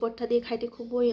পরটা দিয়ে খাইতে খুবই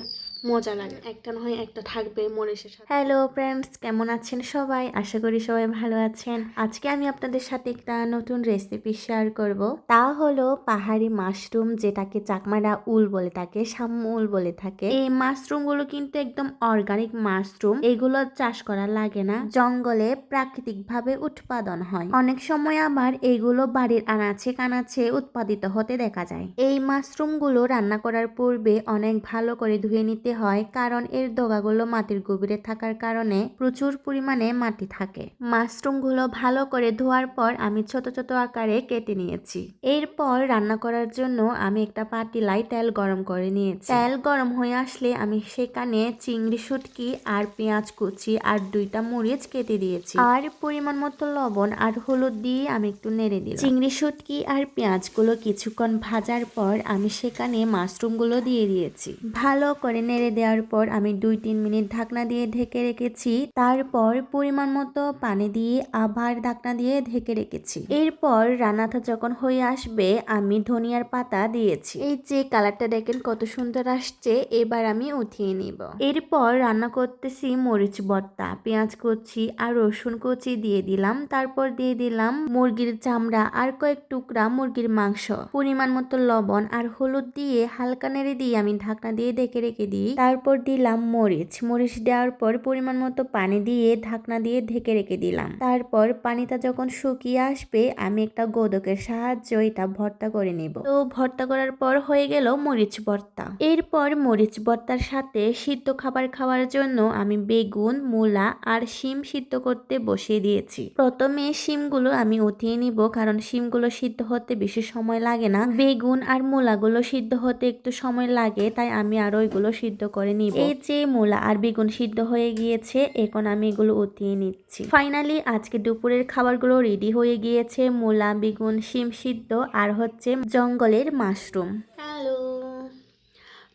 মজা লাগে। একটা না হয় একটা থাকবে মরিচের সাথে। হ্যালো ফ্রেন্ডস কেমন আছেন সবাই? আশা করি সবাই ভালো আছেন। আজকে আমি আপনাদের সাথে একটা নতুন রেসিপি শেয়ার করব। তা হলো পাহাড়ি মাশরুম যেটাকে চাকমারা উল বলে থাকে উল বলে থাকে। এই মাশরুমগুলো কিন্তু একদম অর্গানিক মাশরুম এগুলো চাষ করা লাগে না। জঙ্গলে প্রাকৃতিক ভাবে উৎপাদন হয়। অনেক সময় আবার এগুলো বাড়ির আনাচে কানাচে উৎপাদিত হতে দেখা যায়। এই মাশরুমগুলো রান্না করার পূর্বে অনেক ভালো করে ধুয়ে নিতে হয় কারণ এর ডগাগুলো মাটির গভীরে থাকার কারণে প্রচুর পরিমাণে মাটি থাকে। মাশরুমগুলো ভালো করে ধোয়ার পর আমি ছোট ছোট আকারে কেটে নিয়েছি। এরপর রান্না করার জন্য আমি একটা পাতিলায় তেল গরম করে নিয়েছি। তেল গরম হয়ে আসলে আমি সেখানে চিংড়ি, শুটকি আর পেঁয়াজ কুচি আর দুইটা মরিচ কেটে দিয়েছি। আর পরিমাণ মতো লবণ আর হলুদ দিয়ে আমি একটু নেড়ে দিলাম। চিংড়ি, শুটকি আর পেঁয়াজগুলো কিছুক্ষণ ভাজার পর আমি সেখানে মাশরুমগুলো দিয়ে দিয়েছি। ভালো করে নেড়ে দেওয়ার পর আমি দুই তিন মিনিট ঢাকনা দিয়ে ঢেকে রেখেছি। তারপর পরিমাণ মতো পানি দিয়ে আবার ঢাকনা দিয়ে ঢেকে রেখেছি। এরপর রান্নাটা যখন হয়ে আসবে, আমি ধনিয়ার পাতা দিয়েছি। এই যে কালারটা দেখেন কত সুন্দর আসছে, এবার আমি উঠিয়ে নিব। এরপর রান্না করতেছি মরিচ ভর্তা পেঁয়াজ কুচি আর রসুন কুচি দিয়ে দিলাম। তারপর দিয়ে দিলাম মুরগির চামড়া আর কয়েক টুকরা মুরগির মাংস। পরিমাণ মতো লবণ আর হলুদ দিয়ে হালকা নেড়ে দিয়ে আমি ঢাকনা দিয়ে ঢেকে রেখে তারপর দিলাম মরিচ। মরিচ দেওয়ার পর পরিমাণ মতো পানি দিয়ে ঢাকনা দিয়ে ঢেকে রেখে দিলাম। তারপর পানিটা যখন শুকিয়ে আসবে, আমি একটা গোদকের সাহায্য এটা ভর্তা করে নিব। তো ভর্তা করার পর হয়ে গেল মরিচ ভর্তা। এরপর মরিচ ভর্তার সাথে সিদ্ধ খাবার খাওয়ার জন্য আমি বেগুন, মূলা আর শিম সিদ্ধ করতে বসিয়ে দিয়েছি। প্রথমে শিমগুলো আমি উঠিয়ে নিব, কারণ শিমগুলো সিদ্ধ হতে বেশি সময় লাগে না। বেগুন আর মূলাগুলো সিদ্ধ হতে একটু সময় লাগে, তাই আমি আর ওইগুলো সিদ্ধ করে নিব। এই যে মূলা আর বেগুন সিদ্ধ হয়ে গিয়েছে এখন আমি এগুলো উঠিয়ে নিচ্ছি। ফাইনালি আজকে দুপুরের খাবারগুলো রেডি হয়ে গিয়েছে মূলা বেগুন শিম সিদ্ধ আর হচ্ছে জঙ্গলের মাশরুম। হ্যালো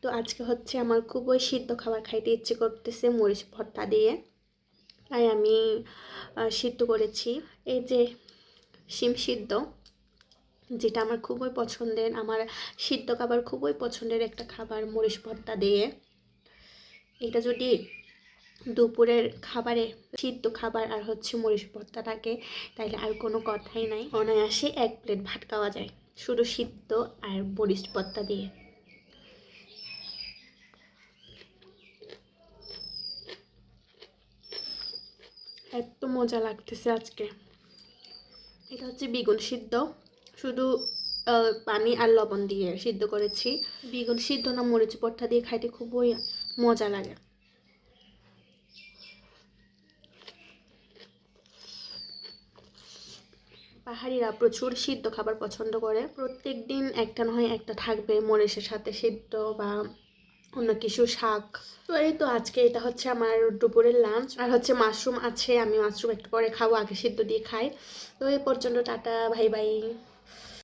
তো আজকে হচ্ছে আমার খুবই সিদ্ধ খাবার খাইতে ইচ্ছে করতেছে মরিচ ভর্তা দিয়ে। তাই আমি সিদ্ধ করেছি। এই যে শিম সিদ্ধ যেটা আমার খুবই পছন্দের আমার সিদ্ধ খাবার খুবই পছন্দের একটা খাবার মরিচ ভর্তা দিয়ে। এটা যদি দুপুরের খাবারে, সিদ্ধ খাবার আর হচ্ছে মরিচ ভর্তাটাকে তাইলে আর কোনো কথাই নাই। অনায়াসে এক প্লেট ভাত খাওয়া যায়, শুধু সিদ্ধ আর মরিচ ভর্তা দিয়ে। এত মজা লাগতেছে আজকে। এটা হচ্ছে বেগুন সিদ্ধ, শুধু পানি আর লবণ দিয়ে সিদ্ধ করেছি। বেগুন সিদ্ধ না মরিচ ভর্তা দিয়ে খাইতে খুবই মজা লাগে। পাহাড়িরা প্রচুর সিদ্ধ খাবার পছন্দ করে। প্রত্যেক দিন একটা নয় একটা থাকবে মরিচের সাথে সিদ্ধ বা অন্য কিছু শাক। তো এই তো আজকে এটা হচ্ছে আমার দুপুরের লাঞ্চ আর হচ্ছে মাশরুম আছে, আমি মাশরুম একটু পরে খাব, আগে সিদ্ধ দিয়ে খাই। তো এই পর্যন্ত, টাটা ভাই বাই